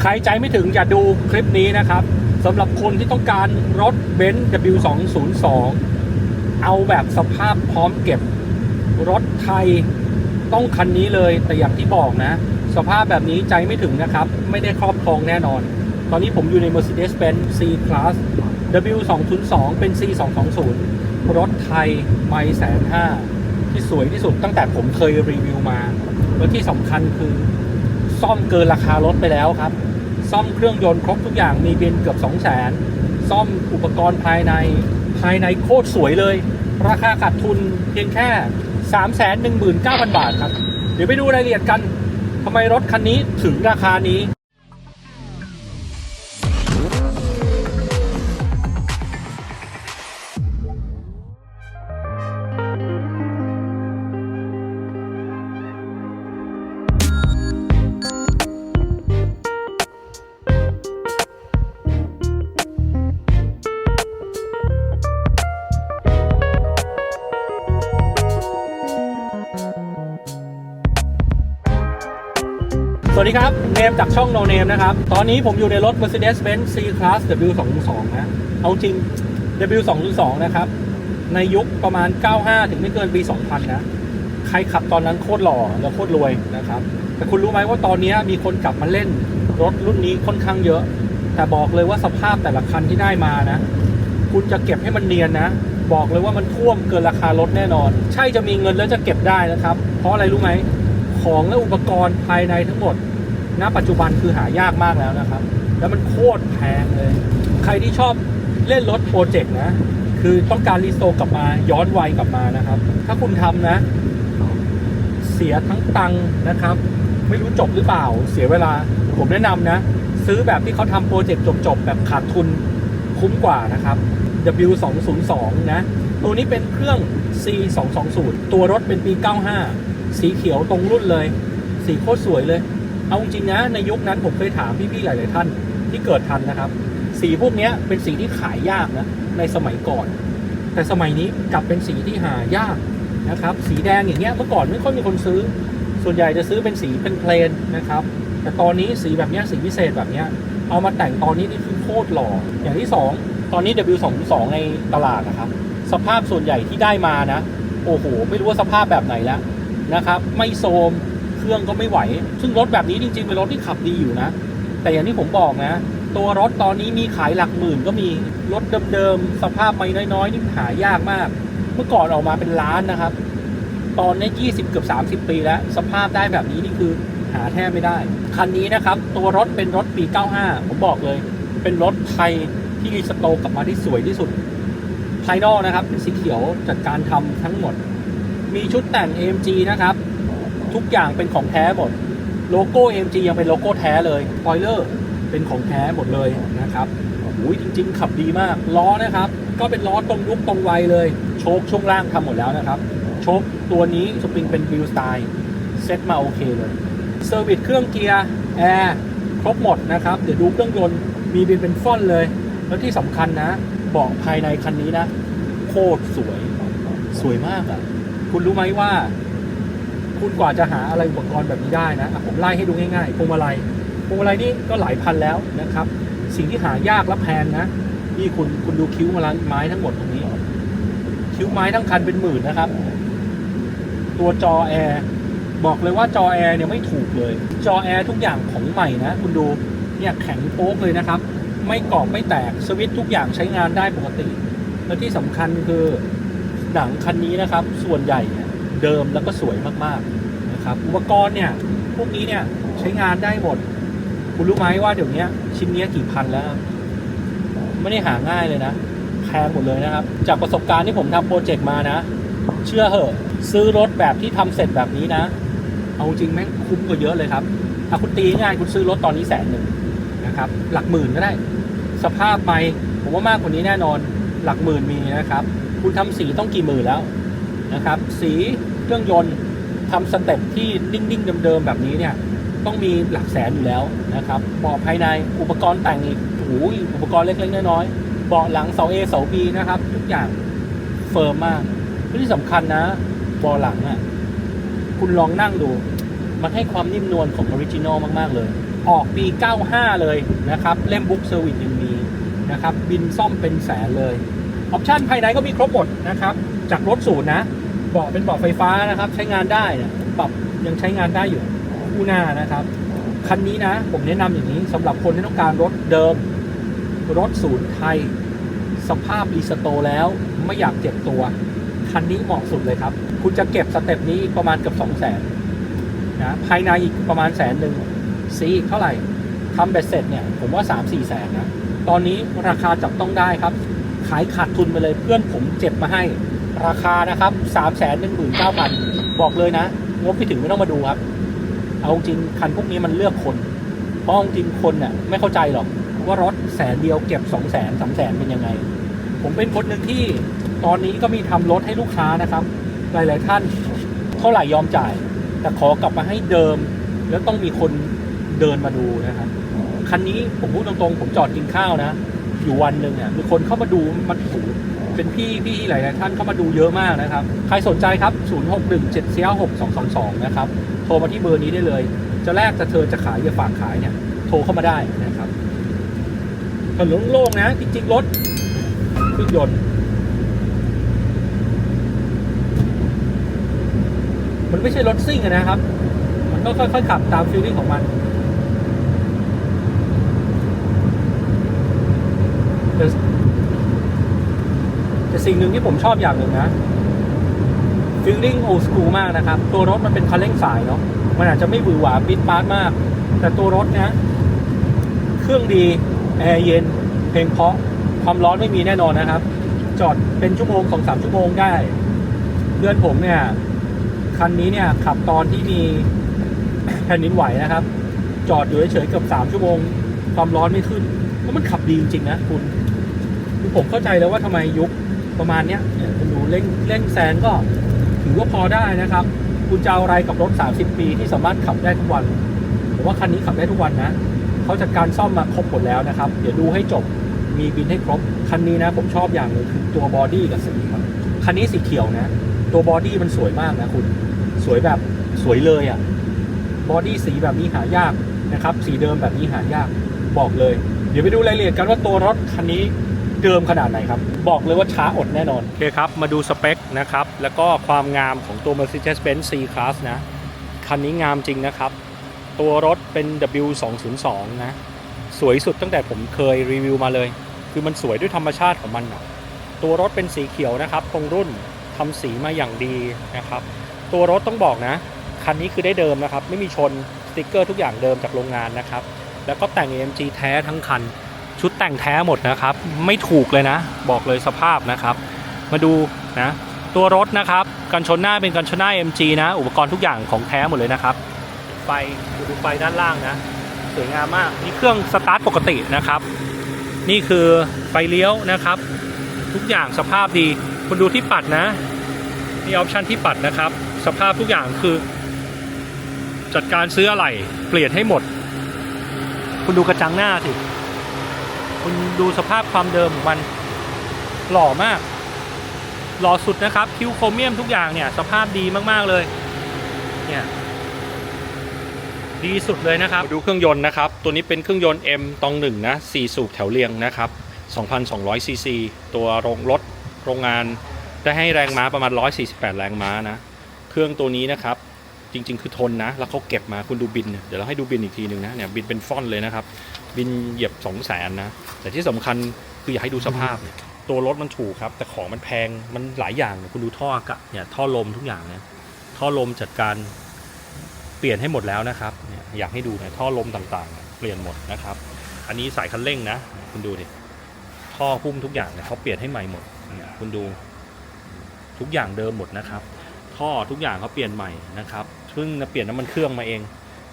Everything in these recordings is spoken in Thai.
ใครใจไม่ถึงอย่าดูคลิปนี้นะครับสำหรับคนที่ต้องการรถเบนซ์ W202 เอาแบบสภาพพร้อมเก็บ รถไทยต้องคันนี้เลยแต่อย่างที่บอกนะ สภาพแบบนี้ใจไม่ถึงนะครับ ไม่ได้ครอบครองแน่นอน ตอนนี้ผมอยู่ใน Mercedes-Benz C-Class W202 เป็น C220 รถไทยไม่แสนห้าที่สวยที่สุดตั้งแต่ผมเคยรีวิวมา และที่สำคัญคือซ่อมเกินราคารถไปแล้วครับ ซ่อมเครื่องยนต์ครบทุกอย่างมีเบนเกือบ2 0 0แสนซ่อมอุปกรณ์ภายในภายในโคตรสวยเลย ราคาขาดทุนเพียงแค่ 3 1 9 0 0 0 บาทครับ เดี๋ยวไปดูรายละเอียดกันทำไมรถคันนี้ถึงราคานี้ ดีครับ เนมจากช่อง No Name นะครับ ตอนนี้ผมอยู่ในรถ Mercedes-Benz C-Class W202 นะ เอาจริง W202 นะครับ ในยุคประมาณ 95 ถึงไม่เกินปี 2000 นะ ใครขับตอนนั้นโคตรหล่อและโคตรรวยนะครับ แต่คุณรู้ไหมว่าตอนนี้มีคนกลับมาเล่นรถรุ่นนี้ค่อนข้างเยอะ แต่บอกเลยว่าสภาพแต่ละคันที่ได้มานะ คุณจะเก็บให้มันเนียนนะ บอกเลยว่ามันท่วมเกินราคารถแน่นอน ใช่จะมีเงินแล้วจะเก็บได้นะครับ เพราะอะไรรู้ไหมของและอุปกรณ์ภายในทั้งหมด ณปัจจุบันคือหายากมากแล้วนะครับ แล้วมันโคตรแพงเลย ใครที่ชอบเล่นรถโปรเจกต์นะ คือต้องการรีสโตกลับมาย้อนวัยกลับมานะครับ ถ้าคุณทำนะ เสียทั้งตังนะครับ ไม่รู้จบหรือเปล่า เสียเวลา ผมแนะนำนะ ซื้อแบบที่เขาทำโปรเจกต์จบๆ แบบขาดทุนคุ้มกว่านะครับ W202 นะ ตัวนี้เป็นเครื่อง C220 ตัวรถเป็นปี 95 สีเขียวตรงรุ่นเลย สีโคตรสวยเลย เอาจริงนะในยุคนั้นผมเคยถามพี่ๆหลาย ๆ ท่านที่เกิดทันนะครับ สีพวกนี้เป็นสีที่ขายยากนะในสมัยก่อน แต่สมัยนี้กลับเป็นสีที่หายากนะครับ สีแดงอย่างเงี้ยเมื่อก่อนไม่ค่อยมีคนซื้อ ส่วนใหญ่จะซื้อเป็นสีเป็นเพลนนะครับ แต่ตอนนี้สีแบบนี้สีพิเศษแบบนี้เอามาแต่งตอนนี้นี่คือโคตรหล่ออย่างที่สองตอนนี้ W22 ในตลาดนะครับ สภาพส่วนใหญ่ที่ได้มานะ โอ้โห ไม่รู้ว่าสภาพแบบไหนแล้วนะครับ ไม่โทม เครื่องก็ไม่ไหว ซึ่งรถแบบนี้จริงๆเป็นรถที่ขับดีอยู่นะ แต่อย่างที่ผมบอกนะ ตัวรถตอนนี้มีขายหลักหมื่นก็มี รถเดิมๆ สภาพไม่น้อยๆ นี่หายากมาก เมื่อก่อนออกมาเป็นล้านนะครับ ตอนนี้ 20 เกือบ 30 ปีแล้ว สภาพได้แบบนี้นี่คือหาแทบไม่ได้ คันนี้นะครับ ตัวรถเป็นรถปี 95 ผมบอกเลย เป็นรถไทยที่รีสโตร์กลับมาที่สวยที่สุด ภายนอกนะครับเป็นสีเขียวจากการทำทั้งหมด มีชุดแต่ง AMG นะครับ ทุกอย่างเป็นของแท้หมดโลโก้ MG ยังเป็นโลโก้แท้เลยสปอยเลอร์เป็นของแท้หมดเลยนะครับอุ้ยจริง ๆ ขับดีมาก ล้อนะครับ ก็เป็นล้อตรงยุคตรงวัยเลย โชคช่วงล่างทำหมดแล้วนะครับ โชคตัวนี้สปริงเป็นวิวสไตล์เซ็ตมาโอเคเลยเซอร์วิสเครื่องเกียร์แอร์ครบหมดนะครับ เดี๋ยวดูเครื่องยนต์มีเป็นเป็นฟ่อนเลย แล้วที่สำคัญนะเบาะภายในคันนี้นะ โคตรสวย สวยมากอะ่ะ คุณรู้ไหมว่า คุณกว่าจะหาอะไรอุปกรณ์แบบนี้ได้นะผมไล่ให้ดูง่ายๆพวงมาลัยพวงมาลัยนี่ก็หลายพันแล้วนะครับ สิ่งที่หายากและแพงนะนี่คุณคุณดูคิ้วมาลัยไม้ทั้งหมดตรงนี้ คิ้วไม้ทั้งคันเป็นหมื่นนะครับ ตัวจอแอร์บอกเลยว่าจอแอร์เนี่ยไม่ถูกเลย จอแอร์ทุกอย่างของใหม่นะคุณดูเนี่ยแข็งโป๊กเลยนะครับ ไม่กรอบไม่แตกสวิตช์ทุกอย่างใช้งานได้ปกติ และที่สำคัญคือหนังคันนี้นะครับ ส่วนใหญ่เนี่ย เดิมแล้วก็สวยมากๆนะครับอุปกรณ์เนี่ยพวกนี้เนี่ยใช้งานได้หมด คุณรู้ไหมว่าเดี๋ยวนี้ชิ้นนี้กี่พันแล้ว ไม่ได้หาง่ายเลยนะแพงหมดเลยนะครับ จากประสบการณ์ที่ผมทำโปรเจกต์มานะ เชื่อเหอะซื้อรถแบบที่ทำเสร็จแบบนี้นะ เอาจริงแม่งคุ้มกว่าเยอะเลยครับถ้าคุณตีง่ายคุณซื้อรถตอนนี้แสนหนึ่งนะครับ หลักหมื่นก็ได้ สภาพไม่ผมว่ามากกว่านี้แน่นอนหลักหมื่นมีนะครับ คุณทำสีต้องกี่หมื่นแล้วนะครับ สี เครื่องยนต์ทำสเต็ปที่นิ่งๆเดิมๆแบบนี้เนี่ยต้องมีหลักแสนอยู่แล้วนะครับเบาะภายในอุปกรณ์แต่งอีกโอ้ยอุปกรณ์เล็กๆน้อยๆเบาะหลังเสา A เสา B นะครับ ทุกอย่างเฟิร์มมากที่สำคัญนะเบาะหลังอะคุณลองนั่งดู มันให้ความนิ่มนวลของออริจินอลมากๆเลย ออกปี 95 เลยนะครับ เล่มบุ๊กเซอร์วิสยังมีนะครับ บินซ่อมเป็นแสนเลย ออปชั่นภายในก็มีครบหมดนะครับ จากรถศูนย์นะ เบาะเป็นเบาะไฟฟ้านะครับ ใช้งานได้ปรับยังใช้งานได้อยู่คู่หน้านะครับ คันนี้นะ ผมแนะนำอย่างนี้สำหรับคนที่ต้องการรถเดิม รถศูนย์ไทย สภาพรีสโตแล้วไม่อยากเจ็บตัว คันนี้เหมาะสุดเลยครับ คุณจะเก็บสเต็ปนี้ประมาณเกือบสองแสนนะภายในอีกประมาณแสนหนึ่งซีอีกเท่าไหร่ทำเบ็ดเสร็จเนี่ย ผมว่า 3 4 แสนนะ ตอนนี้ราคาจับต้องได้ครับ ขายขาดทุนไปเลยเพื่อนผมเจ็บมาให้ ราคานะครับ3 1 9 0 0 0บอกเลยนะ งบไปถึงไม่ต้องมาดูครับ เอาจริงคันพวกนี้มันเลือกคน เพราะจริงคนเนี่ยไม่เข้าใจหรอกว่ารถแสนเดียวเก็บ2 0 0 0 0 0 3 0 0 0 0เป็นยังไง ผมเป็นคนหนึ่งที่ตอนนี้ก็มีทำรถให้ลูกค้านะครับ หลาย ๆ ท่านเท่าไหร่ยอมจ่าย แต่ขอกลับมาให้เดิม แล้วต้องมีคนเดินมาดูนะครับคันนี้ผมพูดตรง ๆ ผมจอดกินข้าวนะ อยู่วันหนึ่งเนี่ยมีคนเข้ามาดูมาถูเป็นพี่พี่หลายท่านเข้ามาดูเยอะมากนะครับ ใครสนใจครับ 0 6 1 7 4 6 2 2 2 นะครับ โทรมาที่เบอร์นี้ได้เลย จะแลกจะเธอจะขายจะฝากขายเนี่ย โทรเข้ามาได้นะครับถนนโล่งนะ จริงๆ รถเครื่องยนต์ มันไม่ใช่รถซิ่งนะครับ มันก็ค่อยๆขับตามฟีลลิ่งของมัน แต่แต่สิ่งหนึ่งที่ผมชอบอย่างหนึ่งนะฟีลลิ่งโอ s คูมากนะครับ ตัวรถมันเป็นคันเร่งสายเนาะมันอาจจะไม่หวือหวาปิดปาร์ตมาก แต่ตัวรถเนี้ยเครื่องดี แอร์เย็น เพลงเพราะความร้อนไม่มีแน่นอนนะครับ จอดเป็นชั่วโมงสองสามชั่วโมงได้เพื่อนผมเนี่ย คันนี้เนี่ย ขับตอนที่มีแผ่นดินไหวนะครับ จอดอยู่เฉยๆเกือบสามชั่วโมง ความร้อนไม่ขึ้นแล้วมันขับดีจริงๆนะคุณ ผมเข้าใจแล้วว่าทำไมยุคประมาณเนี้ยเนี่ยคุณดูเร่งเร่งแซงก็ถือว่าพอได้นะครับ คุณจะเอาอะไรกับรถ 30 ปีที่สามารถขับได้ทุกวันผมว่าคันนี้ขับได้ทุกวันนะเขาจัดการซ่อมมาครบหมดแล้วนะครับ เดี๋ยวดูให้จบมีบินให้ครบ คันนี้นะผมชอบอย่างนึงคือตัวบอดี้กับสีครับคันนี้สีเขียวนะ ตัวบอดี้มันสวยมากนะคุณสวยแบบสวยเลยอะ่ะบอดี้สีแบบนี้หายากนะครับ สีเดิมแบบนี้หายากบอกเลย เดี๋ยวไปดูรายละเอียดกันว่าตัวรถคันนี้ เดิมขนาดไหนครับ บอกเลยว่าช้าอดแน่นอน โอเคครับ มาดูสเปคนะครับ แล้วก็ความงามของตัว Mercedes-Benz C-Class นะ คันนี้งามจริงนะครับ ตัวรถเป็น W202 นะ สวยสุดตั้งแต่ผมเคยรีวิวมาเลย คือมันสวยด้วยธรรมชาติของมันนะตัวรถเป็นสีเขียวนะครับตรงรุ่นทำสีมาอย่างดีนะครับ ตัวรถต้องบอกนะ คันนี้คือได้เดิมนะครับ ไม่มีชนสติกเกอร์ทุกอย่างเดิมจากโรงงานนะครับ แล้วก็แต่ง AMG แท้ทั้งคัน ชุดแต่งแท้หมดนะครับ ไม่ถูกเลยนะ บอกเลยสภาพนะครับ มาดูนะตัวรถนะครับกันชนหน้าเป็นกันชนหน้า MG นะ อุปกรณ์ทุกอย่างของแท้หมดเลยนะครับ ไฟดูไฟด้านล่างนะ สวยงามมากนี่เครื่องสตาร์ทปกตินะครับ นี่คือไฟเลี้ยวนะครับ ทุกอย่างสภาพดี คุณดูที่ปัดนะนี่ออปชันที่ปัดนะครับ สภาพทุกอย่างคือ จัดการซื้ออะไรเปลี่ยนให้หมด คุณดูกระจังหน้าสิ คุณดูสภาพความเดิมของมันหล่อมาก หล่อสุดนะครับ คิวโครเมียมทุกอย่างเนี่ย สภาพดีมากๆเลย เนี่ยดีสุดเลยนะครับ ดูเครื่องยนต์นะครับ ตัวนี้เป็นเครื่องยนต์ M ตองหนึ่งนะ4สูบแถวเรียงนะครับ 2,200 ซีซี ตัวโรงรถโรงงานได้ให้แรงม้าประมาณ 148 แรงม้านะ เครื่องตัวนี้นะครับ จริง ๆ คือทนนะ แล้วเขาเก็บมาคุณดูบิน เดี๋ยวเราให้ดูบินอีกทีหนึ่งนะเนี่ยบินเป็นฟ่อนเลยนะครับ บินเหยียบ 2 0 0แสนนะ แต่ที่สำคัญคืออยากให้ดูสภาพเนี่ยตัวรถมันถูกครับ แต่ของมันแพงมันหลายอย่างคุณดูท่ออากาศเนี่ยท่อลมทุกอย่างเนี่ยท่อลมจัดการเปลี่ยนให้หมดแล้วนะครับเนี่ยอยากให้ดูเนี่ยท่อลมต่างๆ เปลี่ยนหมดนะครับ อันนี้สายคันเร่งนะ คุณดูดิท่อหุ้มทุกอย่างเนี่ยเขาเปลี่ยนให้ใหม่หมดเนี่ยคุณดูทุกอย่างเดิมหมดนะครับ ท่อทุกอย่างเขาเปลี่ยนใหม่นะครับซึ่งเปลี่ยนน้ำมันเครื่องมาเอง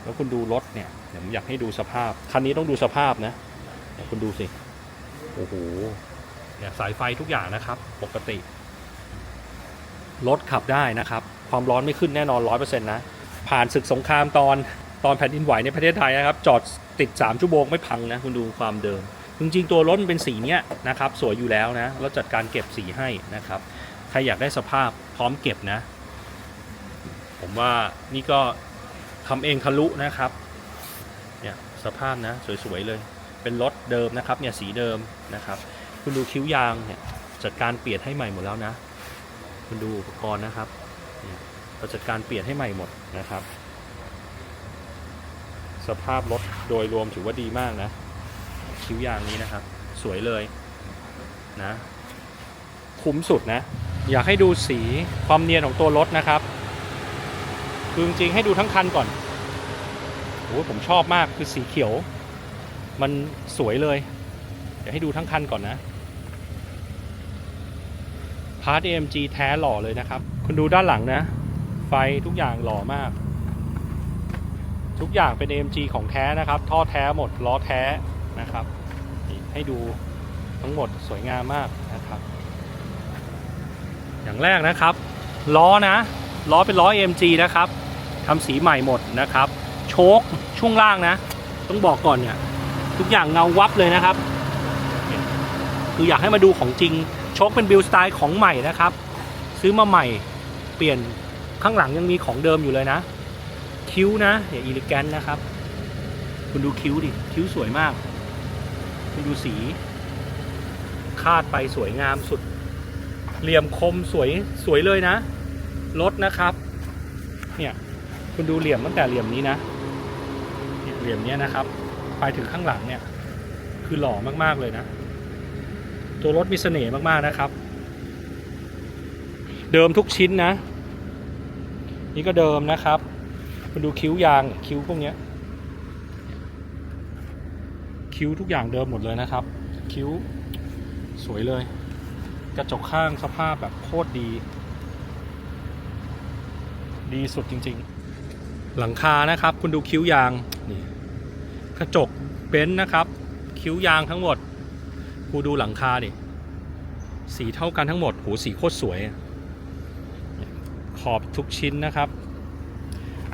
แล้วคุณดูรถเนี่ยเดี๋ยวผมอยากให้ดูสภาพ คันนี้ต้องดูสภาพนะเดี๋ยวคุณดูสิ โอ้โหเนี่ยสายไฟทุกอย่างนะครับ ปกติรถขับได้นะครับ ความร้อนไม่ขึ้นแน่นอนร้อยเปอร์เซ็นต์นะ ผ่านศึกสงครามตอนตอนแผ่นดินไหวในประเทศไทยนะครับ จอดติด 3 ชั่วโมงไม่พังนะ คุณดูความเดิม จริงๆ ตัวรถมันเป็นสีเนี้ยนะครับ สวยอยู่แล้วนะ แล้วจัดการเก็บสีให้นะครับ ใครอยากได้สภาพพร้อมเก็บนะ ผมว่านี่ก็ทำเองทะลุนะครับ เนี่ยสภาพนะสวยๆเลย เป็นรถเดิมนะครับเนี่ยสีเดิมนะครับ คุณดูคิ้วยางเนี่ยจัดการเปลี่ยนให้ใหม่หมดแล้วนะ คุณดูอุปกรณ์นะครับเนี่ยเราจัดการเปลี่ยนให้ใหม่หมดนะครับ สภาพรถโดยรวมถือว่าดีมากนะ คิ้วยางนี้นะครับ สวยเลยนะ คุ้มสุดนะ อยากให้ดูสีความเนียนของตัวรถนะครับ คือจริงๆให้ดูทั้งคันก่อนโอ้ผมชอบมากคือสีเขียว มันสวยเลย เดี๋ยวให้ดูทั้งคันก่อนนะพาร์ท AMG แท้หล่อเลยนะครับ คุณดูด้านหลังนะ ไฟทุกอย่างหล่อมาก ทุกอย่างเป็น AMG ของแท้นะครับ ท่อแท้หมดล้อแท้นะครับ ให้ดูทั้งหมดสวยงามมากนะครับ อย่างแรกนะครับ ล้อนะ ล้อเป็นล้อ AMG นะครับ ทำสีใหม่หมดนะครับ โชคช่วงล่างนะ ต้องบอกก่อนเนี่ย ทุกอย่างเงาวับเลยนะครับ คืออยากให้มาดูของจริง โชคเป็นบิลสไตล์ของใหม่นะครับ ซื้อมาใหม่เปลี่ยนข้างหลังยังมีของเดิมอยู่เลยนะ คิ้วนะอย่าอีลิแกนนะครับ คุณดูคิ้วดิ คิ้วสวยมาก คุณดูสี คาดไปสวยงามสุด เหลี่ยมคมสวยสวยเลยนะรถนะครับ เนี่ย คุณดูเหลี่ยมตั้งแต่เหลี่ยมนี้นะเหลี่ยมนี้นะครับ ไปถึงข้างหลังเนี่ย คือหล่อมากๆเลยนะ ตัวรถมีเสน่ห์มากๆนะครับ เดิมทุกชิ้นนะ นี่ก็เดิมนะครับ คุณดูคิ้วยางคิ้วพวกเนี้ยคิ้วทุกอย่างเดิมหมดเลยนะครับ คิ้วสวยเลย กระจกข้างสภาพแบบโคตรดี ดีสุดจริง ๆ หลังคานะครับ คุณดูคิ้วยางนี่กระจกเบนซ์นะครับ คิ้วยางทั้งหมดกูดูหลังคาดิสีเท่ากันทั้งหมดโหสีโคตรสวย ขอบทุกชิ้นนะครับ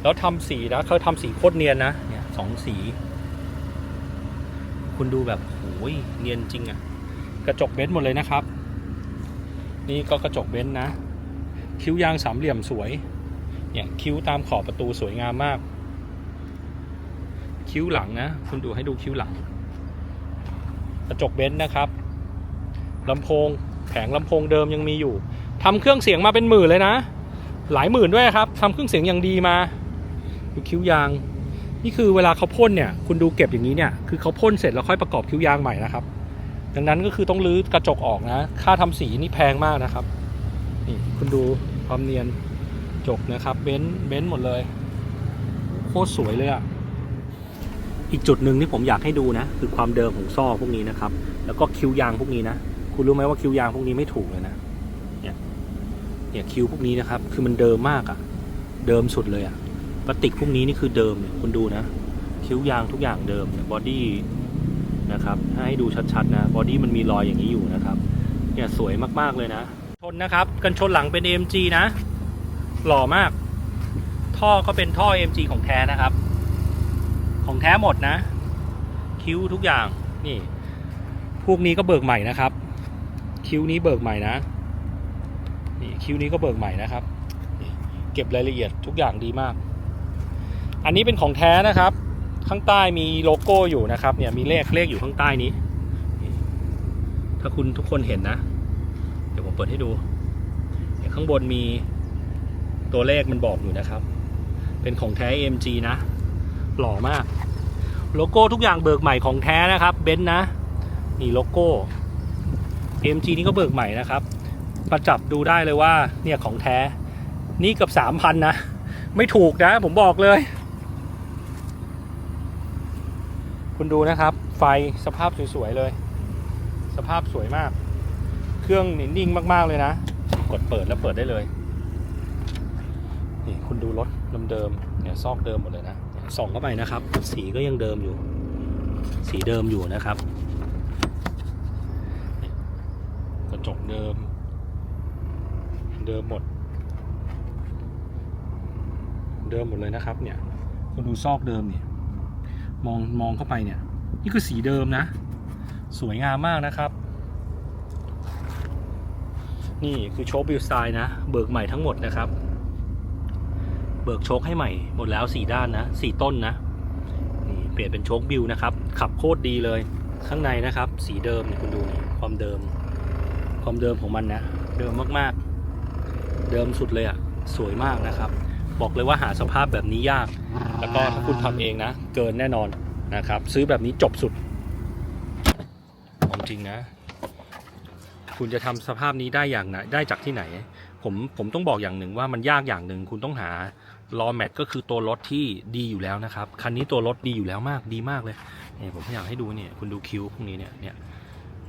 แล้วทำสีนะเขาทำสีโคตรเนียนนะเนี่ยสองสี คุณดูแบบโอ้ยเนียนจริงอะกระจกเบนซ์หมดเลยนะครับ นี่ก็กระจกเบนซ์นะ คิ้วยางสามเหลี่ยมสวย เนี่ยคิ้วตามขอบประตูสวยงามมาก คิ้วหลังนะ คุณดูให้ดูคิ้วหลัง กระจกเบนซ์นะครับลำโพงแผงลำโพงเดิมยังมีอยู่ทำเครื่องเสียงมาเป็นหมื่นเลยนะ หลายหมื่นด้วยครับทำเครื่องเสียงอย่างดีมาดูคิ้วยาง นี่คือเวลาเขาพ่นเนี่ย คุณดูเก็บอย่างนี้เนี่ย คือเขาพ่นเสร็จแล้วค่อยประกอบคิ้วยางใหม่นะครับ ดังนั้นก็คือต้องรื้อกระจกออกนะ ค่าทำสีนี่แพงมากนะครับ นี่คุณดูความเนียน จกนะครับเบนซ์เบนซ์หมดเลย โคตรสวยเลยอะอีกจุดหนึ่งที่ผมอยากให้ดูนะ คือความเดิมของซ่อพวกนี้นะครับ แล้วก็คิ้วยางพวกนี้นะ คุณรู้ไหมว่าคิ้วยางพวกนี้ไม่ถูกเลยนะเนี่ยเนี่ยคิ้วพวกนี้นะครับ คือมันเดิมมากอะเดิมสุดเลยอะพลาสติกพวกนี้นี่คือเดิมเนี่ยคุณดูนะ คิ้วยางทุกอย่างเดิมเนี่ยบอดี้นะครับถ้าให้ดูชัดๆนะบอดี้มันมีรอยอย่างนี้อยู่นะครับเนี่ยสวยมากๆเลยนะ ชนนะครับ กันชนหลังเป็น AMG นะ หล่อมาก ท่อก็เป็นท่อ MG ของแท้นะครับ ของแท้หมดนะ คิ้วทุกอย่างนี่ พวกนี้ก็เบิกใหม่นะครับ คิ้วนี้เบิกใหม่นะนี่คิ้วนี้ก็เบิกใหม่นะครับเก็บรายละเอียดทุกอย่างดีมาก อันนี้เป็นของแท้นะครับ ข้างใต้มีโลโก้อยู่นะครับ เนี่ยมีเลขเลขอยู่ข้างใต้นี้ ถ้าคุณทุกคนเห็นนะ เดี๋ยวผมเปิดให้ดู ข้างบนมี ตัวเลขมันบอกอยู่นะครับ เป็นของแท้ AMG นะ หล่อมาก โลโก้ทุกอย่างเบิกใหม่ของแท้นะครับเบนซ์นะ นี่โลโก้ AMG นี่ก็เบิกใหม่นะครับ ประจับดูได้เลยว่าเนี่ยของแท้ นี่เกือบสามพันนะ ไม่ถูกนะ ผมบอกเลย คุณดูนะครับ ไฟสภาพสวยๆเลย สภาพสวยมาก เครื่องนิ่งมาก ๆเลยนะ กดเปิดแล้วเปิดได้เลย เดิมๆเนี่ยซอกเดิมหมดเลยนะส่องเข้าไปนะครับ สีก็ยังเดิมอยู่ สีเดิมอยู่นะครับ กระจกเดิม เดิมหมด เดิมหมดเลยนะครับ เนี่ยคุณดูซอกเดิมเนี่ยมองมองเข้าไปเนี่ย นี่คือสีเดิมนะ สวยงามมากนะครับ นี่คือโชคบิลสไตล์นะ เบิกใหม่ทั้งหมดนะครับ เบิกโชคให้ใหม่หมดแล้วสี่ด้านนะสี่ต้นนะนี่เปลี่ยนเป็นโชคบิวนะครับ ขับโคตรดีเลยข้างในนะครับ สีเดิมเนี่ยคุณดูนี่ความเดิม ความเดิมของมันนะเดิมมากๆ เดิมสุดเลยอะ่ะสวยมากนะครับ บอกเลยว่าหาสภาพแบบนี้ยาก แล้วก็ถ้าคุณทำเองนะ เกินแน่นอนนะครับ ซื้อแบบนี้จบสุดของจริงนะ คุณจะทำสภาพนี้ได้อย่างไหนได้จากที่ไหน ผมผมต้องบอกอย่างหนึ่งว่ามันยากอย่างหนึ่งคุณต้องหา ล้อแมทก็คือตัวรถที่ดีอยู่แล้วนะครับ คันนี้ตัวรถดีอยู่แล้วมากดีมากเลยเนี่ยผมอยากให้ดูเนี่ยคุณดูคิ้วพวกนี้เนี่ยเนี่ย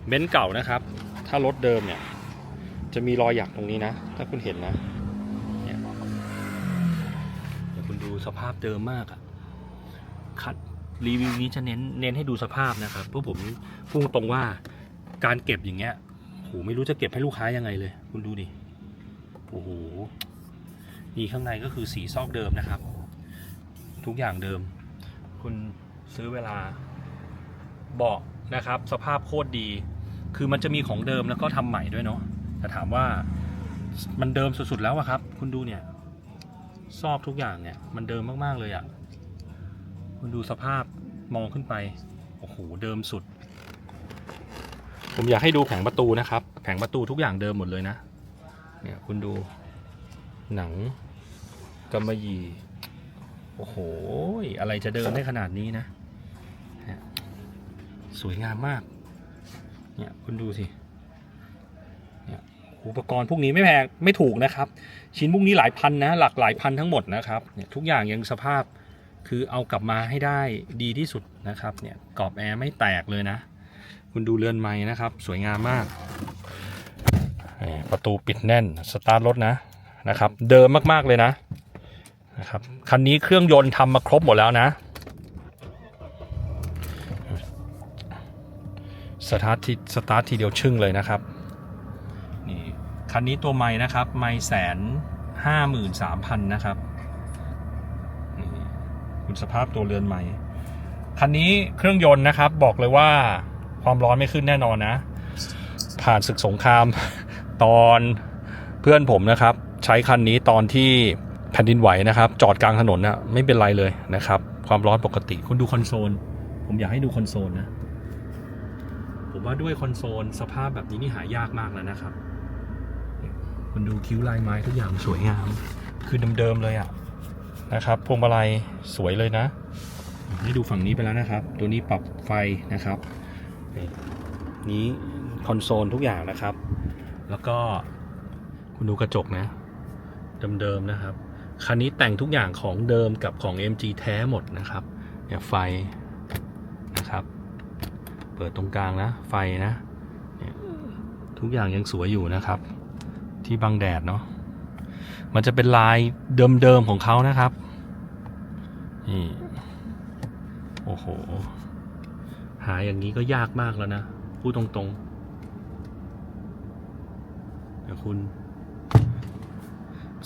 เบนซ์เก่านะครับ ถ้ารถเดิมเนี่ย จะมีรอยหยักตรงนี้นะ ถ้าคุณเห็นนะเนี่ยเดี๋ยวคุณดูสภาพเดิมมากอะคัดรีวิวนี้จะเน้นเน้นให้ดูสภาพนะครับเพราะผมพูดตรงว่าการเก็บอย่างเงี้ยโหไม่รู้จะเก็บให้ลูกค้ายังไงเลย คุณดูดิโอ้โห นี่ข้างในก็คือสีซอกเดิมนะครับ ทุกอย่างเดิม คุณซื้อเวลาเบาะนะครับ สภาพโคตรดี คือมันจะมีของเดิมแล้วก็ทำใหม่ด้วยเนาะแต่ถามว่ามันเดิมสุดๆแล้วอะครับ คุณดูเนี่ย ซอกทุกอย่างเนี่ย มันเดิมมากๆเลยอะคุณดูสภาพมองขึ้นไปโอ้โหเดิมสุด ผมอยากให้ดูแผงประตูนะครับ แผงประตูทุกอย่างเดิมหมดเลยนะ เนี่ยคุณดูหนัง กำมะหยี่ โอ้โห อะไรจะเดินได้ขนาดนี้นะ สวยงามมาก เนี่ยคุณดูสิเนี่ยอุปกรณ์พวกนี้ไม่แพงไม่ถูกนะครับ ชิ้นพวกนี้หลายพันนะ หลักหลายพันทั้งหมดนะครับเนี่ยทุกอย่างยังสภาพคือเอากลับมาให้ได้ดีที่สุดนะครับเนี่ยกรอบแอร์ไม่แตกเลยนะ คุณดูเรือนไม้นะครับ สวยงามมาก ประตูปิดแน่นสตาร์ทรถนะนะครับ เดิมมากๆเลยนะ นะครับคันนี้เครื่องยนต์ทำมาครบหมดแล้วนะสตาร์ททีสตาร์ททีเดียวชึ่งเลยนะครับนี่คันนี้ตัวไม้นะครับไม้แสนห้าหมื่นสามพันนะครับนี่คุณสภาพตัวเรือนใหม่คันนี้เครื่องยนต์นะครับ บอกเลยว่าความร้อนไม่ขึ้นแน่นอนนะ ผ่านศึกสงครามตอนเพื่อนผมนะครับ ใช้คันนี้ตอนที่ แผ่นดินไหวนะครับ จอดกลางถนนนะไม่เป็นไรเลยนะครับ ความร้อนปกติคุณดูคอนโซล ผมอยากให้ดูคอนโซลนะ ผมว่าด้วยคอนโซลสภาพแบบนี้นี่หายากมากแล้วนะครับ คุณดูคิ้วลายไม้ทุกอย่างสวยงาม คือเดิมๆเลยอะนะครับพวงมาลัยสวยเลยนะให้ดูฝั่งนี้ไปแล้วนะครับ ตัวนี้ปรับไฟนะครับนี่นี้คอนโซลทุกอย่างนะครับ แล้วก็คุณดูกระจกนะ เดิมๆนะครับ คันนี้แต่งทุกอย่างของเดิมกับของ MG แท้หมดนะครับเนี่ยไฟนะครับ เปิดตรงกลางนะ ไฟนะเนี่ยทุกอย่างยังสวยอยู่นะครับ ที่บังแดดเนาะมันจะเป็นลายเดิมๆของเขานะครับนี่โอ้โห หาอย่างนี้ก็ยากมากแล้วนะ พูดตรงๆเดี๋ยวคุณ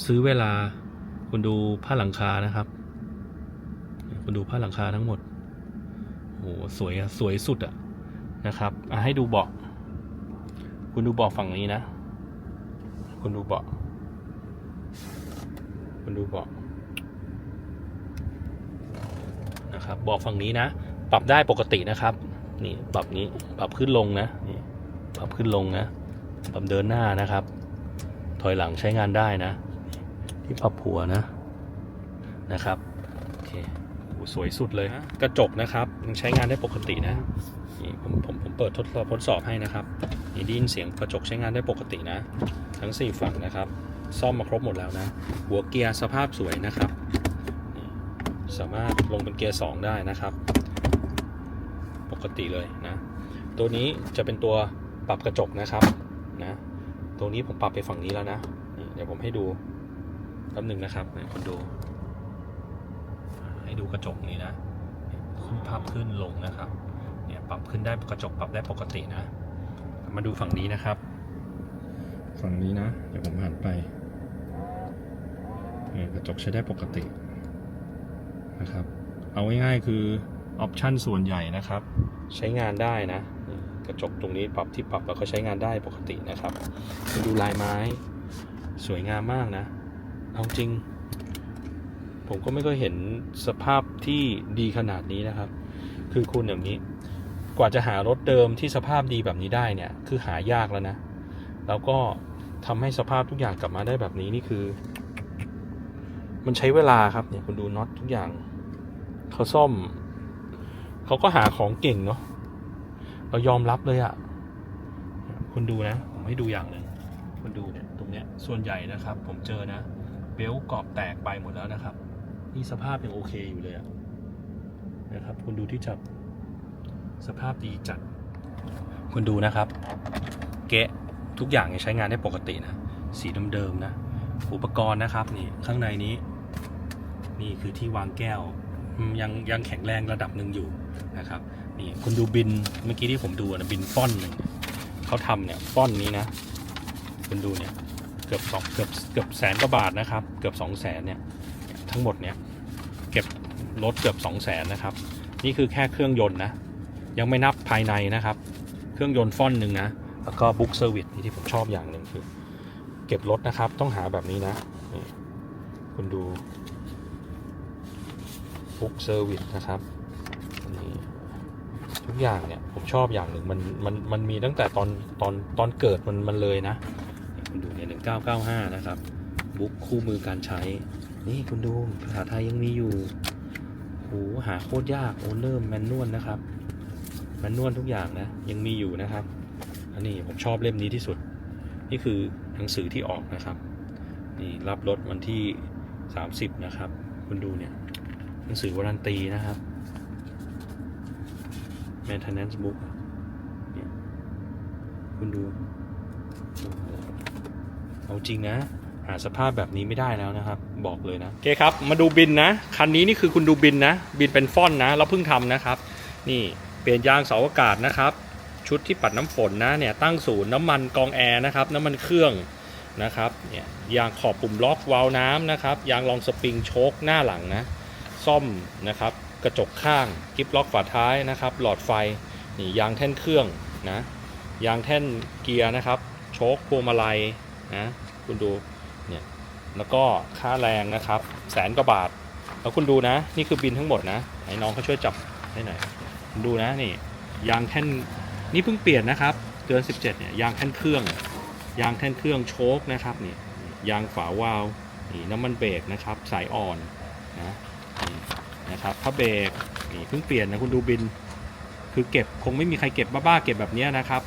ซื้อเวลา คุณดูผ้าหลังคานะครับ คุณดูผ้าหลังคาทั้งหมดโอ้โหสวยอะสวยสุดอะนะครับอะให้ดูเบาะคุณดูเบาะฝั่งนี้นะ คุณดูเบาะคุณดูเบาะนะครับเบาะฝั่งนี้นะ ปรับได้ปกตินะครับ นี่ปรับนี้ปรับขึ้นลงนะนี่ปรับขึ้นลงนะปรับเดินหน้านะครับ ถอยหลังใช้งานได้นะ ที่ปรับหัวนะนะครับโอเคโอ้สวยสุดเลย กระจกนะครับยังใช้งานได้ปกตินะนี่ผมผมผมเปิดทดสอบทดสอบให้นะครับนี่ได้ยินเสียงกระจกใช้งานได้ปกตินะ ทั้ง 4 ฝั่งนะครับ ซ่อมมาครบหมดแล้วนะ หัวเกียร์สภาพสวยนะครับนี่สามารถลงเป็นเกียร์ 2 ได้นะครับ ปกติเลยนะ ตัวนี้จะเป็นตัวปรับกระจกนะครับนะ ตัวนี้ผมปรับไปฝั่งนี้แล้วนะนี่เดี๋ยวผมให้ดู แป๊บหนึ่งนะครับคนดู ให้ดูกระจกนี้นะขึ้นพับขึ้นลงนะครับ เนี่ยปรับขึ้นได้กระจกปรับได้ปกตินะ มาดูฝั่งนี้นะครับ ฝั่งนี้นะ เดี๋ยวผมหันไปเนี่ยกระจกใช้ได้ปกตินะครับ เอาง่ายๆคือออปชันส่วนใหญ่นะครับ ใช้งานได้นะ กระจกตรงนี้ปรับที่ปรับแล้วก็ใช้งานได้ปกตินะครับมาดูลายไม้สวยงามมากนะ เอาจริง ผมก็ไม่เคยเห็นสภาพที่ดีขนาดนี้นะครับ คือคุณอย่างนี้ กว่าจะหารถเดิมที่สภาพดีแบบนี้ได้เนี่ย คือหายากแล้วนะ แล้วก็ทำให้สภาพทุกอย่างกลับมาได้แบบนี้นี่คือ มันใช้เวลาครับเนี่ยคุณดูน็อตทุกอย่างเขาซ่อม เขาก็หาของเก่งเนาะเรายอมรับเลยอะ่ะคุณดูนะ ผมให้ดูอย่างหนึ่งคุณดูเนี่ย ตรงเนี้ยส่วนใหญ่นะครับ ผมเจอนะ เบลต์กรอบแตกไปหมดแล้วนะครับ นี่สภาพยังโอเคอยู่เลยอะนะครับ คุณดูที่จับสภาพดีจัด คุณดูนะครับ เกะทุกอย่างยังใช้งานได้ปกตินะ สีเดิมๆนะ อุปกรณ์นะครับนี่ข้างในนี้ นี่คือที่วางแก้วยังยังแข็งแรงระดับหนึ่งอยู่นะครับนี่คุณดูบินเมื่อกี้ที่ผมดูนะบินฟ่อนหนึ่งเขาทำเนี่ยฟ่อนนี้นะ คุณดูเนี่ย เกือบสองเกือบเกือบแสนกว่าบาทนะครับ เกือบสองแสนเนี่ยทั้งหมดเนี่ยเก็บรถเกือบสองแสนนะครับ นี่คือแค่เครื่องยนต์นะ ยังไม่นับภายในนะครับ เครื่องยนต์ฟ่อนหนึ่งนะ แล้วก็บุ๊กเซอร์วิสที่ผมชอบอย่างหนึ่งคือ เก็บรถนะครับต้องหาแบบนี้นะนี่คุณดูบุ๊กเซอร์วิสนะครับนี่ทุกอย่างเนี่ยผมชอบอย่างหนึ่งมันมันมันมีตั้งแต่ตอนตอนตอนเกิดมันมันเลยนะ คุณดูเนี่ยหนึ่งเก้าเก้าห้านะครับ บุ๊กคู่มือการใช้ นี่คุณดูภาษาไทยยังมีอยู่โหหาโคตรยากโอเนอร์แมนนวลนะครับแมนนวลทุกอย่างนะ ยังมีอยู่นะครับ อันนี้ผมชอบเล่มนี้ที่สุด นี่คือหนังสือที่ออกนะครับ นี่รับรถวันที่ 30 นะครับ คุณดูเนี่ย หนังสือวารันตีนะครับ maintenance book เนี่ยคุณดูโอ้โห เอาจริงนะ หาสภาพแบบนี้ไม่ได้แล้วนะครับ บอกเลยนะโอเคครับ มาดูบินนะ คันนี้นี่คือคุณดูบินนะ บินเป็นฟ่อนนะเราเพิ่งทำนะครับ นี่เปลี่ยนยางเสาอากาศนะครับ ชุดที่ปัดน้ำฝนนะเนี่ยตั้งศูนย์น้ำมันกองแอร์นะครับ น้ำมันเครื่องนะครับเนี่ยยางขอบปุ่มล็อกวาล์วน้ำนะครับยางรองสปริงโชคหน้าหลังนะ ซ่อมนะครับ กระจกข้างกิฟล็อกฝาท้ายนะครับ หลอดไฟนี่ยางแท่นเครื่องนะยางแท่นเกียร์นะครับ โชคพวงมาลัย นะคุณดูเนี่ยแล้วก็ค่าแรงนะครับแสนกว่าบาท แล้วคุณดูนะ นี่คือบินทั้งหมดนะให้น้องเขาช่วยจับให้หน่อยคุณดูนะนี่ยางแท่นนี่เพิ่งเปลี่ยนนะครับเดือน 17เนี่ยยางแท่นเครื่อง ยางแท่นเครื่องโชคนะครับนี่ยางฝาวาล์วนี่น้ำมันเบรกนะครับสายอ่อนนะนะครับผ้าเบรกนี่เพิ่งเปลี่ยนนะคุณดูบิน คือเก็บคงไม่มีใครเก็บบ้าๆเก็บแบบนี้นะครับ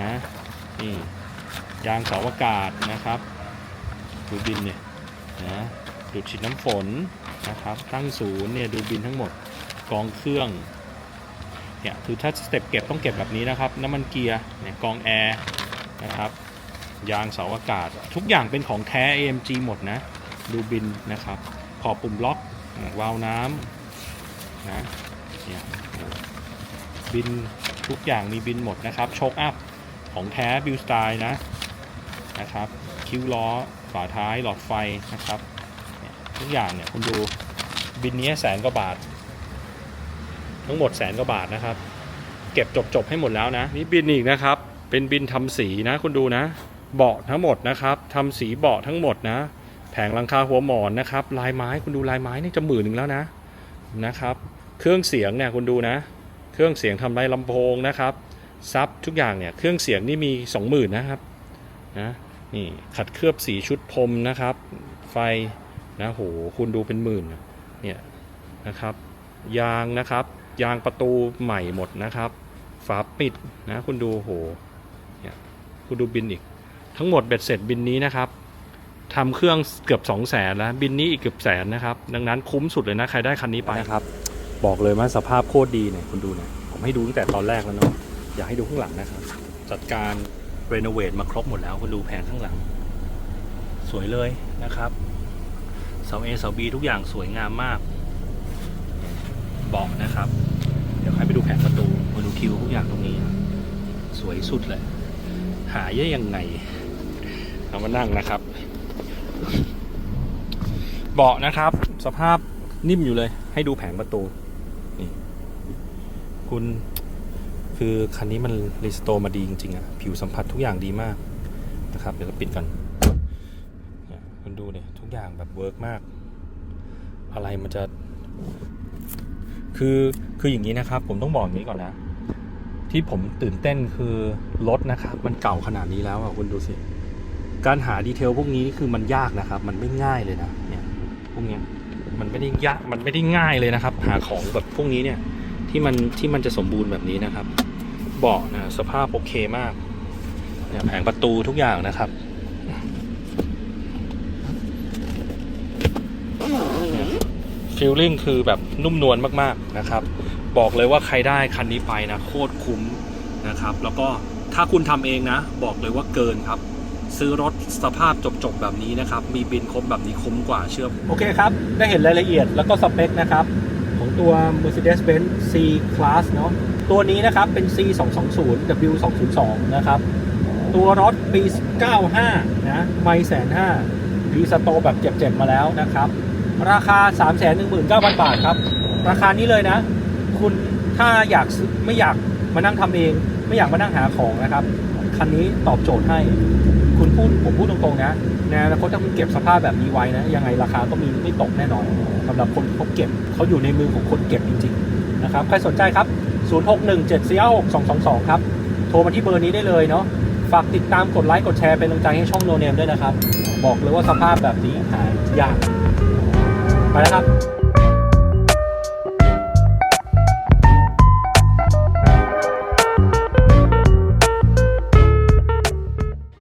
นะนี่ ยางเสาอากาศนะครับดูบินเนี่ยนะดูดฉีดน้ำฝนนะครับ ตั้งศูนย์เนี่ยดูบินทั้งหมดกองเครื่องเนี่ยคือถ้าสเต็ปเก็บต้องเก็บแบบนี้นะครับ น้ำมันเกียร์เนี่ยกองแอร์นะครับยางเสาอากาศ ทุกอย่างเป็นของแท้ AMG หมดนะดูบินนะครับขอบปุ่มล็อกวาล์วน้ำนะเนี่ยบินทุกอย่างมีบินหมดนะครับโชคอัพของแท้บิลสไตล์นะ นะครับ คิ้วล้อฝาท้ายหลอดไฟนะครับทุกอย่างเนี่ยคุณดูบินนี้แสนกว่าบาท ทั้งหมดแสนกว่าบาทนะครับ เก็บจบจบๆให้หมดแล้วนะนี่บินอีกนะครับ เป็นบินทำสีนะคุณดูนะ เบาะทั้งหมดนะครับทำสีเบาะทั้งหมดนะ แผงหลังคาหัวหมอนนะครับ ลายไม้คุณดูลายไม้นี่จะหมื่นหนึ่งแล้วนะนะครับ เครื่องเสียงเนี่ยคุณดูนะ เครื่องเสียงทำไรลำโพงนะครับซับทุกอย่างเนี่ยเครื่องเสียงนี่มีสองหมื่นนะครับนะ นี่ขัดเคลือบสีชุดพรมนะครับ ไฟนะโหคุณดูเป็นหมื่นเนี่ยนะครับ ยางนะครับ ยางประตูใหม่หมดนะครับ ฝาปิดนะคุณดูโหเนี่ยคุณดูบินอีก ทั้งหมดเบ็ดเสร็จบินนี้นะครับทำเครื่องเกือบ2 0 0แสนแล้วบินนี้อีกเกือบแสนนะครับ ดังนั้นคุ้มสุดเลยนะใครได้คันนี้ไปนะครับ บอกเลยว่าสภาพโคตรดีเนี่ยคุณดูเนี่ยผมให้ดูตั้งแต่ตอนแรกแล้วเนาะอยากให้ดูข้างหลังนะครับ จัดการ รโนเวทมาครบหมดแล้วคุณดูแผงข้างหลัง สวยเลยนะครับเสา A เสา B ทุกอย่างสวยงามมากเบาะนะครับ เดี๋ยวให้ไปดูแผงประตูมาดูคิวทุกอย่างตรงนี้ สวยสุดเลย หาได้ยังไงเอามานั่งนะครับ เบาะนะครับ สภาพนิ่มอยู่เลย ให้ดูแผงประตู นี่ คุณ คือคันนี้มันรีสโตมาดีจริงๆอะผิวสัมผัสทุกอย่างดีมากนะครับ เดี๋ยวเราปิดกันเนี่ยคุณดูเนี่ยทุกอย่างแบบเวิร์กมาก อะไรมันจะ คือคืออย่างนี้นะครับ ผมต้องบอกอย่างนี้ก่อนนะ ที่ผมตื่นเต้นคือรถนะครับ มันเก่าขนาดนี้แล้วอะคุณดูสิ การหาดีเทลพวกนี้นี่คือมันยากนะครับ มันไม่ง่ายเลยนะเนี่ยพวกเนี้ยมันไม่ได้ยากมันไม่ได้ง่ายเลยนะครับ หาของแบบพวกนี้เนี่ยที่มันที่มันจะสมบูรณ์แบบนี้นะครับ เบาะนะสภาพโอเคมากเนี่ยแผงประตูทุกอย่างนะครับฟิลลิ่งคือแบบนุ่มนวลมากๆนะครับ บอกเลยว่าใครได้คันนี้ไปนะโคตรคุ้มนะครับ แล้วก็ถ้าคุณทำเองนะ บอกเลยว่าเกินครับ ซื้อรถสภาพจบๆแบบนี้นะครับ มีบินครบแบบนี้คุ้มกว่าเชื่อโอเคครับ ได้เห็นรายละเอียดแล้วก็สเปคนะครับ ตัว Mercedes-Benz C Class เนาะตัวนี้นะครับเป็น C 2 2 0 W 2 0 2นะครับ ตัวรถปี 95 นะไม่แสนห้ารีสโตแบบเจ็บๆมาแล้วนะครับ ราคา 3 1 9 0 0 0 บาทครับ ราคานี้เลยนะ คุณถ้าอยากซื้อไม่อยากมานั่งทำเอง ไม่อยากมานั่งหาของนะครับ คันนี้ตอบโจทย์ให้ คุณพูดผมพูดตรงๆนะในอนาคตถ้าคุณเก็บสภาพแบบนี้ไว้นะ ยังไงราคาก็มีไม่ตกแน่นอนสำหรับคนที่เขาเก็บเขาอยู่ในมือของคนเก็บจริงๆนะครับใครสนใจครับ 0617462222 ครับ โทรมาที่เบอร์นี้ได้เลยเนาะฝากติดตามกดไลค์กดแชร์เป็นกำลังใจให้ช่องโนเนมด้วยนะครับ บอกเลยว่าสภาพแบบนี้หายยากไปแล้วครับ